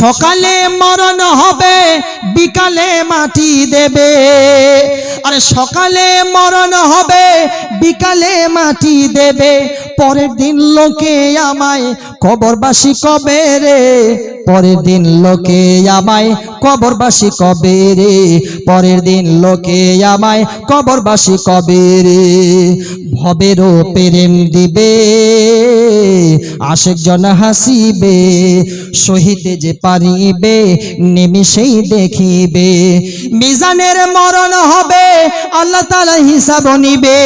সকালে মরণ হবে, বিকালে মাটি দেবে। আরে সকালে মরণ হবে, বিকালে মাটি দেবে। পরের দিন লোকে আমায় কবরবাসী কবে রে? পরের দিন লোকে আমায় কবরবাসী কবে রে? পরের দিন লোকে আমায় কবরবাসী কবে রে? ভবেরও প্রেম দিবে আশেক জন হাসিবে সহিতে যে পারিবে, নিমিষেই দেখিবে। মিজানের মরণ হবে, আল্লাহ তালা হিসাব নিবে।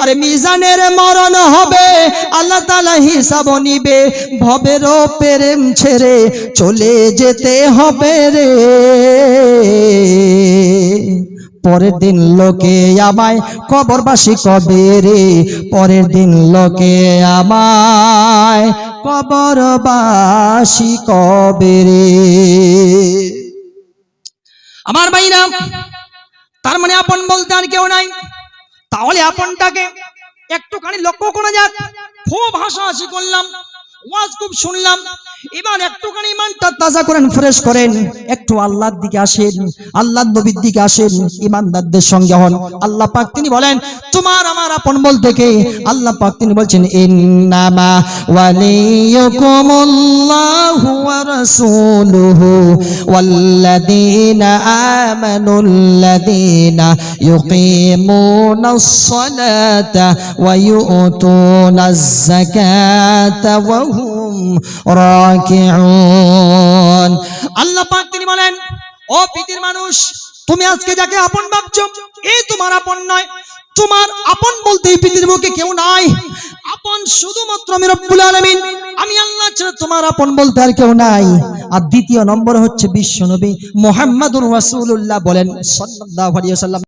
আরে মিজানের মরণ হবে, আল্লাহ তালা হিসাব নিবে। ভবেরও প্রেম ছেড়ে চলে যেতে হবে রে। পরের দিন লোকে আমায় কবরবাসী কবে রে? পরের দিন লোকে আমায় কবরবাসী কবে রে? আমার ভাইরা তার মানে আপন বলতে আর কেউ নাই। তাহলে আপনটাকে একটুখানি লক্ষ্য করা যাক। খুব হাসাহাসি করলাম, ওয়াজ খুব শুনলাম। এবার একটুখানি ইমানটা তাজা করেন ফ্রেশ করেন, একটু আল্লাহর দিকে আসেন, আল্লাহর নবীর দিকে আসেন, ইমানদারদের সঙ্গে হন। আল্লাহ পাক তিনি বলেন, তোমার আমার আপন বলতে কে? আল্লাহ পাক তিনি বলছেন, ইন্নামা ওয়ালিয়ুকুমুল্লাহু ওয়া রাসূলুহু ওয়াল্লাযীনা আমানুল্লাযীনা ইউকিমুনাস সালাতা ওয়া ইউতুনাজ যাকাতা ওয়া হুম রাকিউন। তিনি বলেন, ও মানুষ, তুমি আজকে যাকে আপন এই তোমার আপন নয়। তোমার আপন বলতে কেউ নাই। আপন শুধুমাত্র আমি আমি আল্লাহ ছাড়া তোমার আপন বলতে আর কেউ নাই। আর দ্বিতীয় নম্বর হচ্ছে বিশ্বনবী মোহাম্মদুর রাসূলুল্লাহ বলেন, সাল্লাল্লাহু